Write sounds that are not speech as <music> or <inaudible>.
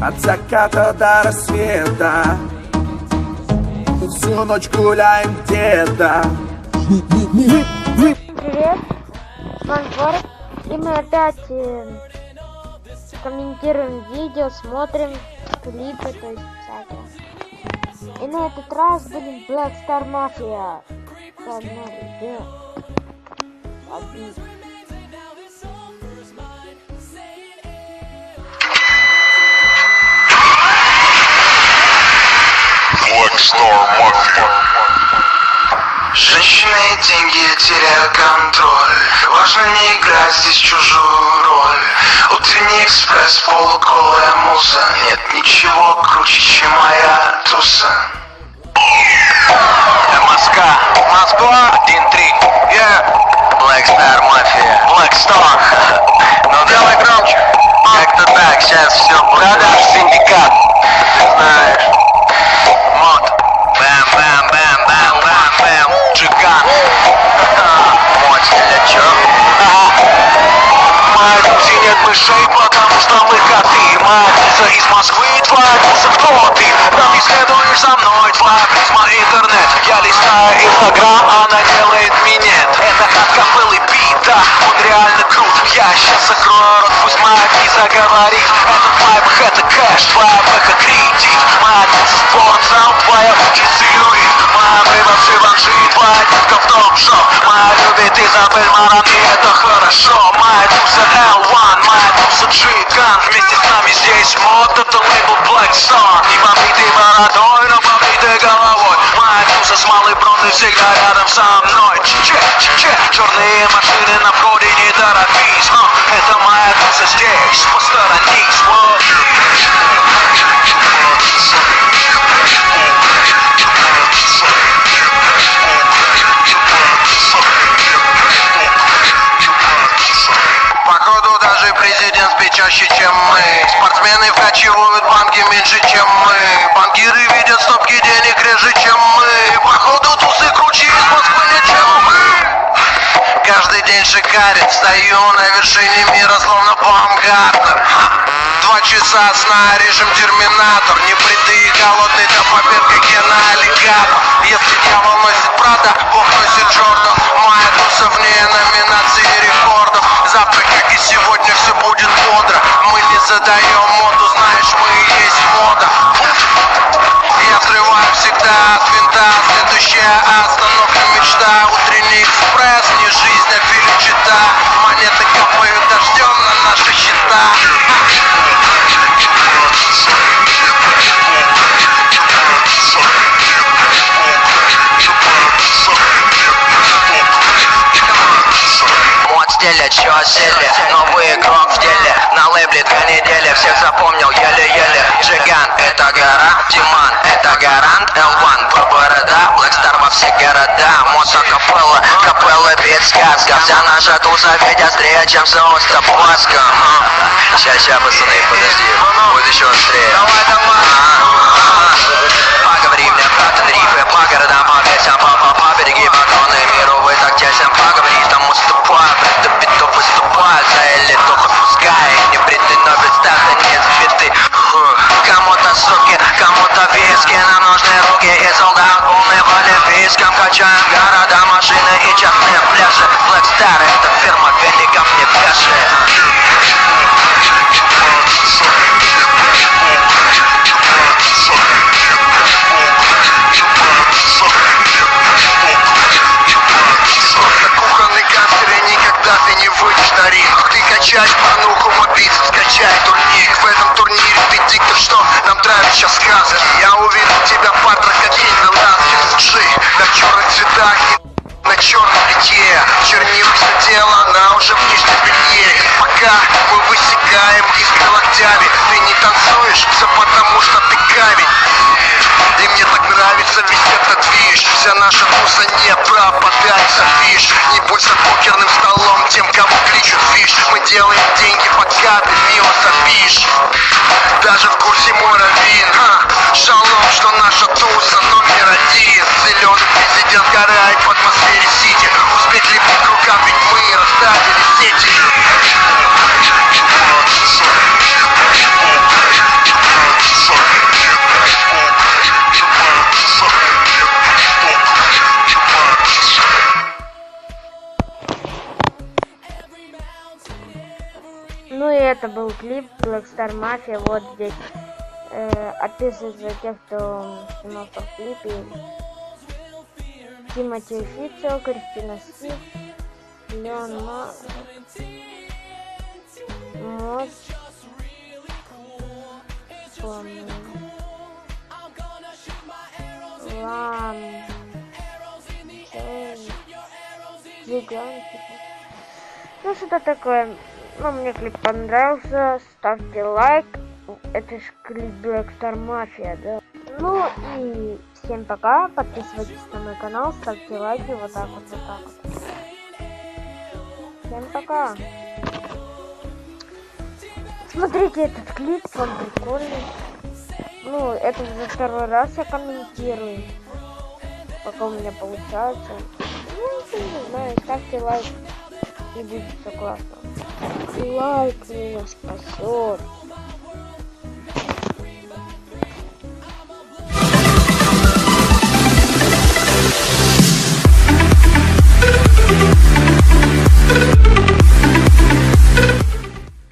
От заката до рассвета. Всю ночь гуляем где-то. Привет, Город, и мы опять э, комментируем видео, смотрим клипы, то есть всякие. И на этот раз будем Black Star Mafia. Black Star Mafia. Женщины и деньги теряют контроль. Важно не играть здесь чужую роль. Утренний экспресс, полуголая муза. Нет ничего круче, чем моя туса. МСК, Москва, 1-3 Yeah, Black Star Mafia. Black Star. <laughs> Ну делай громче. Как-то так, сейчас все Продаж синдикат мышей, потому что мы Моя виза из Москвы, твоя виза кто ты? Там не следуешь за мной, твоя призма интернет. Я листаю инстаграм, она делает минет. Это от кобылы бита, он реально крут. Я сейчас закрою рот, пусть моя виза говорит Это вайб, это кэш, твоя бэка кредит. Моя виза спортзал, твоя часы Луи Моя рыба в Живанши, твоя детка в топ-шоп Моя любит Изабель Black Star Не побитый бородой, но побитый головой Моя туса с малой бронзой всегда рядом со мной Че, че, че, черные машины на входе, не торопись Но это моя туса здесь, посторонись вот. Походу даже президент спит чаще, чем мы Спортсмены вкачивают банки меньше, чем мы. Банкиры видят стопки денег реже, чем мы. Походу тусы круче из Москвы, чем мы. Каждый день шикарит, стою на вершине мира, словно Баумгартнер Два часа сна, режим терминатор. Небритый и голодный до побед, как гена аллигатор. Если дьявол носит Прада, Бог носит Джордан. Моя туса вне номинации рекордов. Завтра, как и сегодня, все будет бодро. Мы не задаем Стиля, чё сели, новый игрок в деле На лейбле две недели, всех запомнил еле-еле. Джиган, это гора, Тиман, это гарант L1, по борода, Blackstar во все города. Моса капелла, капелла бит сказка Вся наша туса ведь острее, чем соус Табаско Ща, ща, пацаны, подожди, будет еще острее Black Star, это фирма великов не пляши На кухонной камере никогда ты не выйдешь на ринг Ты качать порнуху, мобиться, скачай турник В этом турнире ты диктор, что нам травит сейчас сказки Я уверен, у тебя партер как день Веласкес G на черных цветах к черной реке. Чернившееся тело, она уже в нижнем белье И пока мы высекаем искры локтями Ты не танцуешь, все потому что ты камень. И мне так нравится весь этот движ. Вся наша туса не пропадается фиш Не бойся покерным столом тем, кому кличут фиш. Мы делаем деньги, пока ты мило сопишь Даже в курсе мой Ну и это был клип Black Star Mafia. Вот здесь э, описывается тех, кто снимал в клипе. Тимати Официо, Кристина Си, Леон Ма... Мот... Помню. Лам... Чей... Гигант, типа. Ну, что-то такое. Ну, мне клип понравился. Ставьте лайк. Это ж клип Black Star Mafia, да? Ну и всем пока. Подписывайтесь на мой канал, ставьте лайки. Вот так вот, вот так вот. Всем пока. Смотрите этот клип, он прикольный. Ну, это уже второй раз я комментирую. Пока у меня получается. Ну, не знаю, ставьте лайк. И будет все классно. И лайк меня спасет.